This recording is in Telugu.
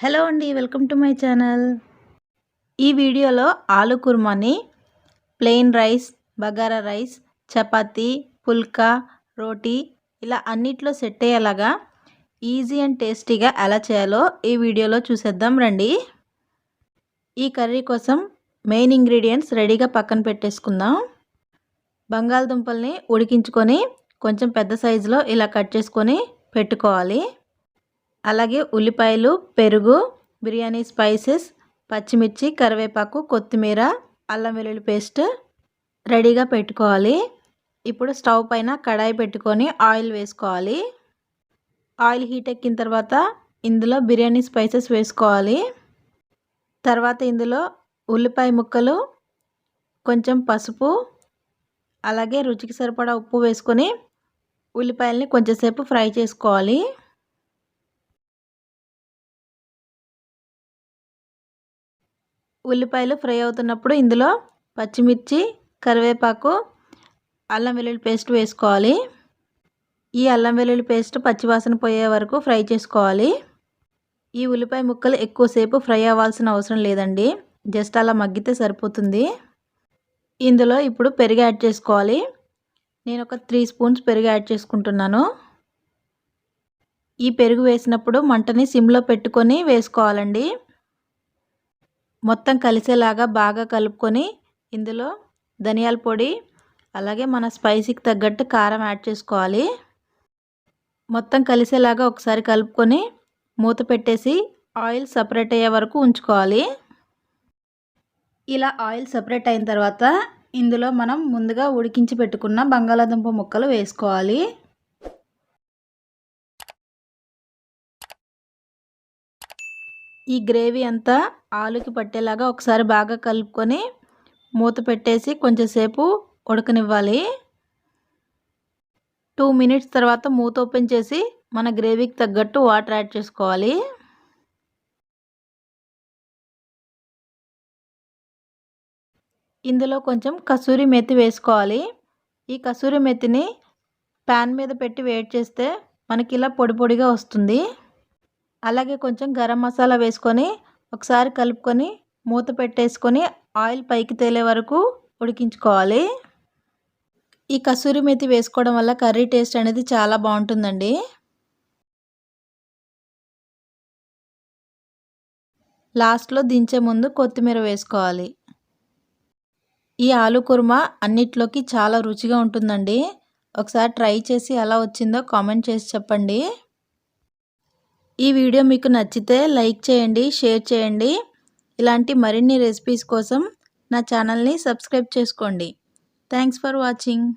హలో అండి వెల్కమ్ టు మై ఛానల్. ఈ వీడియోలో ఆలు కుర్మాని plain rice bagara rice chapati phulka roti ఇలా అన్నిట్లో సెట్ అయ్యేలాగా ఈజీ అండ్ టేస్టీగా ఎలా చేయాలో ఈ వీడియోలో చూసేద్దాం రండి. ఈ కర్రీ కోసం మెయిన్ ఇంగ్రీడియంట్స్ రెడీగా పక్కన పెట్టేసుకుందాం. బంగాళదుంపల్ని ఉడికించుకొని కొంచెం పెద్ద సైజులో ఇలా కట్ చేసుకొని పెట్టుకోవాలి. అలాగే ఉల్లిపాయలు పెరుగు బిర్యానీ స్పైసెస్ పచ్చిమిర్చి కరివేపాకు కొత్తిమీర అల్లం వెల్లుల్లి పేస్ట్ రెడీగా పెట్టుకోవాలి. ఇప్పుడు స్టవ్ పైన కడాయి పెట్టుకొని ఆయిల్ వేసుకోవాలి. ఆయిల్ హీట్ ఎక్కిన తర్వాత ఇందులో బిర్యానీ స్పైసెస్ వేసుకోవాలి. తర్వాత ఇందులో ఉల్లిపాయ ముక్కలు కొంచెం పసుపు అలాగే రుచికి సరిపడా ఉప్పు వేసుకొని ఉల్లిపాయలని కొంచెంసేపు ఫ్రై చేసుకోవాలి. ఉల్లిపాయలు ఫ్రై అవుతున్నప్పుడు ఇందులో పచ్చిమిర్చి కరివేపాకు అల్లం వెల్లుల్లి పేస్ట్ వేసుకోవాలి. ఈ అల్లం వెల్లుల్లి పేస్ట్ పచ్చివాసన పోయే వరకు ఫ్రై చేసుకోవాలి. ఈ ఉల్లిపాయ ముక్కలు ఎక్కువసేపు ఫ్రై అవ్వాల్సిన అవసరం లేదండి. జస్ట్ అలా మగ్గితే సరిపోతుంది. ఇందులో ఇప్పుడు పెరుగు యాడ్ చేసుకోవాలి. నేను ఒక త్రీ స్పూన్స్ పెరుగు యాడ్ చేసుకుంటున్నాను. ఈ పెరుగు వేసినప్పుడు మంటని సిమ్లో పెట్టుకొని వేసుకోవాలండి. మొత్తం కలిసేలాగా బాగా కలుపుకొని ఇందులో ధనియాల పొడి అలాగే మన స్పైసీకి తగ్గట్టు కారం యాడ్ చేసుకోవాలి. మొత్తం కలిసేలాగా ఒకసారి కలుపుకొని మూత పెట్టేసి ఆయిల్ సపరేట్ అయ్యే వరకు ఉంచుకోవాలి. ఇలా ఆయిల్ సపరేట్ అయిన తర్వాత ఇందులో మనం ముందుగా ఉడికించి పెట్టుకున్న బంగాళాదుంప ముక్కలు వేసుకోవాలి. ఈ గ్రేవీ అంతా ఆలుకి పట్టేలాగా ఒకసారి బాగా కలుపుకొని మూత పెట్టేసి కొంచెంసేపు ఉడకనివ్వాలి. టూ మినిట్స్ తర్వాత మూత ఓపెన్ చేసి మన గ్రేవీకి తగ్గట్టు వాటర్ యాడ్ చేసుకోవాలి. ఇందులో కొంచెం కసూరి మెత్తి వేసుకోవాలి. ఈ కసూరి మెత్తిని ప్యాన్ మీద పెట్టి వేడి చేస్తే మనకి ఇలా పొడి పొడిగా వస్తుంది. అలాగే కొంచెం గరం మసాలా వేసుకొని ఒకసారి కలుపుకొని మూత పెట్టేసుకొని ఆయిల్ పైకి తేలే వరకు ఉడికించుకోవాలి. ఈ కసూరి మెతి వేసుకోవడం వల్ల కర్రీ టేస్ట్ అనేది చాలా బాగుంటుందండి. లాస్ట్లో దించే ముందు కొత్తిమీర వేసుకోవాలి. ఈ ఆలు కుర్మా అన్నిట్లోకి చాలా రుచిగా ఉంటుందండి. ఒకసారి ట్రై చేసి ఎలా వచ్చిందో కామెంట్ చేసి చెప్పండి. ఈ వీడియో మీకు నచ్చితే లైక్ చేయండి షేర్ చేయండి. ఇలాంటి మరిన్ని రెసిపీస్ కోసం నా ఛానల్ని సబ్స్క్రైబ్ చేసుకోండి. Thanks for watching